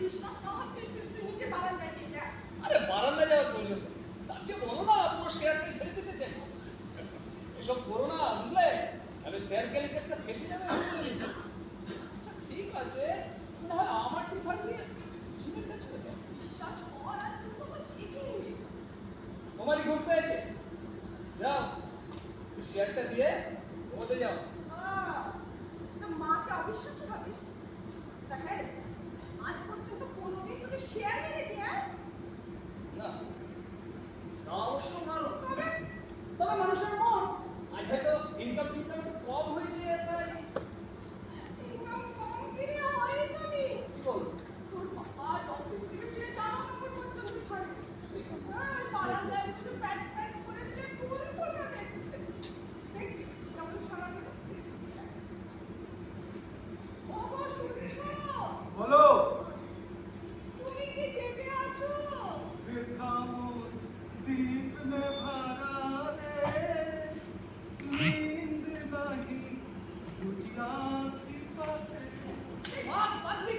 বিশ্বাস না হয় তুই নিচে বারান্দায় নিয়ে আরে বারান্দায় যাওয়ার প্রয়োজন তার সে না পুরো শেয়ারকে ছেড়ে দিতে চাই। এসব করো না একটা ফেসে যাবে আচ্ছা, ঠিক আছে। আমার টু বিশ্বাস কর আজ তুমি ঘুরতে আছে যাও শেয়ারটা দিয়ে ঘুমোতে যাও। মাকে অবিশ্বাস ভাবিস? দেখায় হ্যাঁ। আজ পর্যন্ত কোনো দিন তোকে শেয়ার মেরেছে হ্যাঁ? না অবশ্য মারো তবে তবে মানুষের মন। আজ হয়তো income income Mom, what do we